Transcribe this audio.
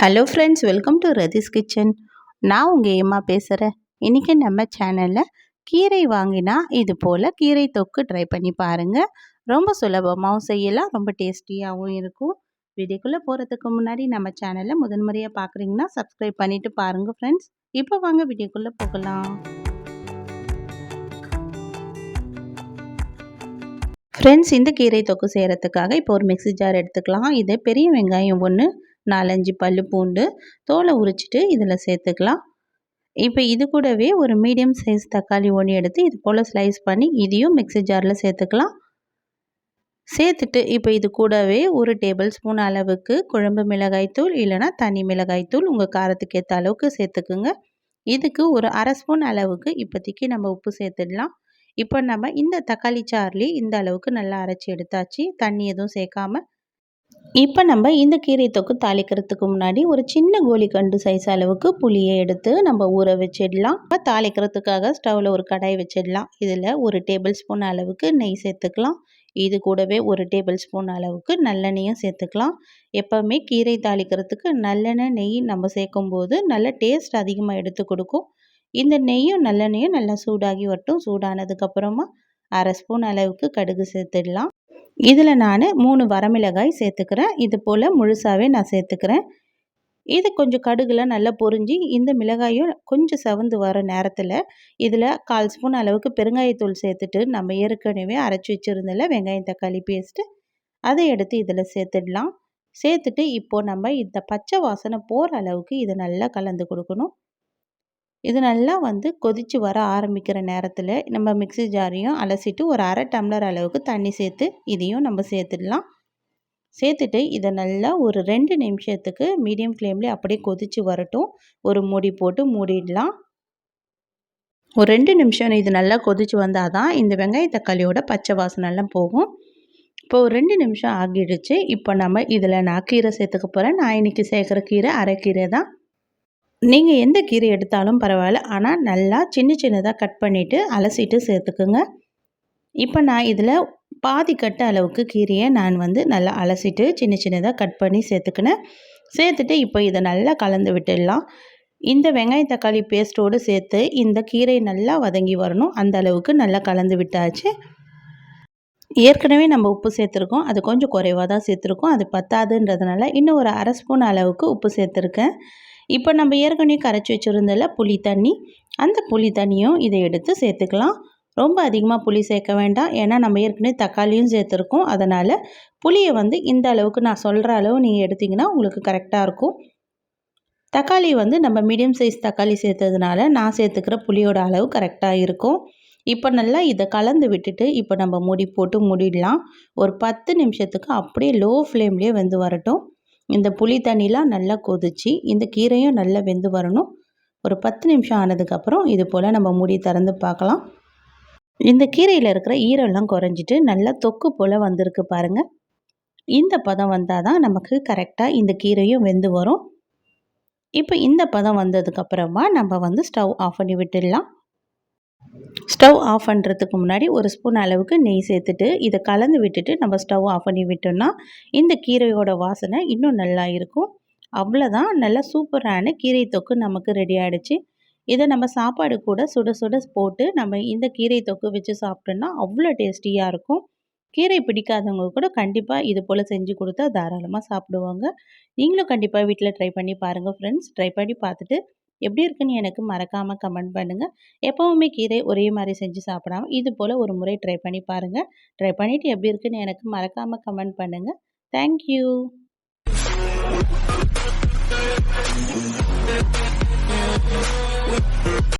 Hello friends welcome to Rathi's kitchen நான் உங்கள் ஏமா பேசுகிறேன் இன்றைக்கி நம்ம சேனலில் கீரை வாங்கினா இது போல் கீரை தொக்கு ட்ரை பண்ணி பாருங்கள் ரொம்ப சுலபமாகவும் செய்யலாம் ரொம்ப டேஸ்டியாகவும் இருக்கும். வீடியோக்குள்ளே போகிறதுக்கு முன்னாடி நம்ம சேனலை முதன்முறையாக பார்க்குறீங்கன்னா சப்ஸ்கிரைப் பண்ணிவிட்டு பாருங்கள் ஃப்ரெண்ட்ஸ் இப்போ வாங்க வீடியோக்குள்ளே போகலாம். ஃப்ரெண்ட்ஸ் இந்த கீரை தொக்கு செய்கிறதுக்காக இப்போ ஒரு மிக்சி ஜார் எடுத்துக்கலாம். இது பெரிய வெங்காயம் ஒன்று நாலஞ்சு பல் பூண்டு தோலை உரிச்சிட்டு இதில் சேர்த்துக்கலாம். இப்போ இது கூடவே ஒரு மீடியம் சைஸ் தக்காளி ஒன்று எடுத்து இது போல் ஸ்லைஸ் பண்ணி இதையும் மிக்சி ஜாரில் சேர்த்துக்கலாம். சேர்த்துட்டு இப்போ இது கூடவே ஒரு டேபிள் ஸ்பூன் அளவுக்கு குழம்பு மிளகாய்த்தூள் இல்லைனா தனி மிளகாய்த்தூள் உங்கள் காரத்துக்கு ஏற்ற அளவுக்கு சேர்த்துக்குங்க. இதுக்கு ஒரு அரை ஸ்பூன் அளவுக்கு இப்போதைக்கு நம்ம உப்பு சேர்த்துடலாம். இப்போ நம்ம இந்த தக்காளி சார்லி இந்த அளவுக்கு நல்லா அரைச்சி எடுத்தாச்சு. தண்ணி எதுவும் சேர்க்காம இப்போ நம்ம இந்த கீரை தொக்கு தாளிக்கிறதுக்கு முன்னாடி ஒரு சின்ன கோழிக்கண்டு சைஸ் அளவுக்கு புளியை எடுத்து நம்ம ஊற வச்சிடலாம். இப்போ தாளிக்கிறதுக்காக ஸ்டவ்வில் ஒரு கடாய் வச்சிடலாம். இதில் ஒரு டேபிள் ஸ்பூன் அளவுக்கு நெய் சேர்த்துக்கலாம். இது கூடவே ஒரு டேபிள் ஸ்பூன் அளவுக்கு நல்லெண்ணெயும் சேர்த்துக்கலாம். எப்போவுமே கீரை தாளிக்கிறதுக்கு நல்லெண்ணெய் நெய் நம்ம சேர்க்கும்போது நல்ல டேஸ்ட் அதிகமாக எடுத்து கொடுக்கும். இந்த நெய்யும் நல்லெண்ணெயும் நல்லா சூடாகி வரட்டும். சூடானதுக்கப்புறமா அரை ஸ்பூன் அளவுக்கு கடுகு சேர்த்துடலாம். இதில் நான் மூணு வரமிளகாய் சேர்த்துக்கிறேன். இது போல் முழுசாகவே நான் சேர்த்துக்கிறேன். இது கொஞ்சம் கடுகுல நல்லா பொரிஞ்சு இந்த மிளகாயும் கொஞ்சம் செவந்து வர நேரத்தில் இதில் கால் ஸ்பூன் அளவுக்கு பெருங்காயத்தூள் சேர்த்துட்டு நம்ம ஏற்கனவே அரைச்சி வச்சுருந்தில் வெங்காயம் தக்காளி பேஸ்ட்டு அதை எடுத்து இதில் சேர்த்துடலாம். சேர்த்துட்டு இப்போது நம்ம இந்த பச்சை வாசனை போகிற அளவுக்கு இதை நல்லா கலந்து கொடுக்கணும். இது நல்லா வந்து கொதித்து வர ஆரம்பிக்கிற நேரத்தில் நம்ம மிக்சி ஜாரையும் அலசிட்டு ஒரு அரை டம்ளர் அளவுக்கு தண்ணி சேர்த்து இதையும் நம்ம சேர்த்துடலாம். சேர்த்துட்டு இதை நல்லா ஒரு ரெண்டு நிமிஷத்துக்கு மீடியம் ஃப்ளேம்லேயே அப்படியே கொதித்து வரட்டும். ஒரு மூடி போட்டு மூடிடலாம். ஒரு ரெண்டு நிமிஷம் இது நல்லா கொதித்து வந்தால் தான் இந்த வெங்காய தக்காளியோட பச்சை வாசனெல்லாம் போகும். இப்போ ஒரு ரெண்டு நிமிஷம் ஆகிடுச்சு. இப்போ நம்ம இதில் நான் கீரை சேர்த்துக்க போகிறேன் நான் இன்றைக்கி சேர்க்குற கீரை அரைக்கீரை தான் நீங்கள் எந்த கீரை எடுத்தாலும் பரவாயில்ல. ஆனால் நல்லா சின்ன சின்னதாக கட் பண்ணிவிட்டு அலசிட்டு சேர்த்துக்குங்க. இப்போ நான் இதில் பாதி கட்ட அளவுக்கு கீரையை நான் வந்து நல்லா அலசிட்டு சின்ன சின்னதாக கட் பண்ணி சேர்த்துக்கினேன். சேர்த்துட்டு இப்போ இதை நல்லா கலந்து விட்டுடலாம். இந்த வெங்காய தக்காளி பேஸ்ட்டோடு சேர்த்து இந்த கீரை நல்லா வதங்கி வரணும். அந்த அளவுக்கு நல்லா கலந்து விட்டாச்சு. ஏற்கனவே நம்ம உப்பு சேர்த்துருக்கோம். அது கொஞ்சம் குறைவாக தான் சேர்த்துருக்கோம். அது பத்தாதுன்றதுனால இன்னும் ஒரு அரை ஸ்பூன் அளவுக்கு உப்பு சேர்த்துருக்கேன். இப்போ நம்ம ஏற்கனவே கரைச்சி வச்சுருந்தல புளி தண்ணி. அந்த புளி தண்ணியும் இதை எடுத்து சேர்த்துக்கலாம். ரொம்ப அதிகமாக புளி சேர்க்க வேண்டாம். ஏன்னா நம்ம ஏற்கனவே தக்காளியும் சேர்த்துருக்கோம். அதனால் புளியை வந்து இந்த அளவுக்கு நான் சொல்கிற அளவு நீங்கள் எடுத்திங்கன்னா உங்களுக்கு கரெக்டாக இருக்கும். தக்காளி வந்து நம்ம மீடியம் சைஸ் தக்காளி சேர்த்ததுனால நான் சேர்த்துக்கிற புளியோட அளவு கரெக்டாக இருக்கும். இப்போ நல்லா இதை கலந்து விட்டுட்டு இப்போ நம்ம மூடி போட்டு மூடிடலாம். ஒரு பத்து நிமிஷத்துக்கு அப்படியே லோ ஃப்ளேம்லேயே வந்து வரட்டும். இந்த புளி தண்ணிலாம் நல்லா கொதித்து இந்த கீரையும் நல்லா வெந்து வரணும். ஒரு பத்து நிமிஷம் ஆனதுக்கப்புறம் இது போல் நம்ம மூடி திறந்து பார்க்கலாம். இந்த கீரையில் இருக்கிற ஈரம்லாம் குறைஞ்சிட்டு நல்லா தொக்கு போல் வந்திருக்கு பாருங்கள் இந்த பதம் வந்தால் தான் நமக்கு கரெக்டாக இந்த கீரையும் வெந்து வரும். இப்போ இந்த பதம் வந்ததுக்கப்புறமா நம்ம வந்து ஸ்டவ் ஆஃப் பண்ணி விட்டுடலாம். ஸ்டவ் ஆஃப் பண்ணுறதுக்கு முன்னாடி ஒரு ஸ்பூன் அளவுக்கு நெய் சேர்த்துட்டு இதை கலந்து விட்டுட்டு நம்ம ஸ்டவ் ஆஃப் பண்ணி விட்டோம்னா இந்த கீரையோட வாசனை இன்னும் நல்லா இருக்கும். அவ்வளோதான் நல்லா சூப்பரான கீரை தொக்கு நமக்கு ரெடி ஆகிடுச்சு இதை நம்ம சாப்பாடு கூட சுட சுட போட்டு நம்ம இந்த கீரை தொக்கு வச்சு சாப்பிட்டோன்னா அவ்வளோ டேஸ்டியாக இருக்கும். கீரை பிடிக்காதவங்க கூட கண்டிப்பாக இது போல் செஞ்சு கொடுத்தா தாராளமாக சாப்பிடுவாங்க. நீங்களும் கண்டிப்பாக வீட்டில் ட்ரை பண்ணி பாருங்கள் ஃப்ரெண்ட்ஸ் ட்ரை பண்ணி பார்த்துட்டு எப்படி இருக்குன்னு எனக்கு மறக்காமல் கமெண்ட் பண்ணுங்கள் எப்போவுமே கீரை ஒரே மாதிரி செஞ்சு சாப்பிடாமல் இது போல் ஒரு முறை ட்ரை பண்ணி பாருங்கள் ட்ரை பண்ணிவிட்டு எப்படி இருக்குன்னு எனக்கு மறக்காமல் கமெண்ட் பண்ணுங்கள் தேங்க்யூ Thank.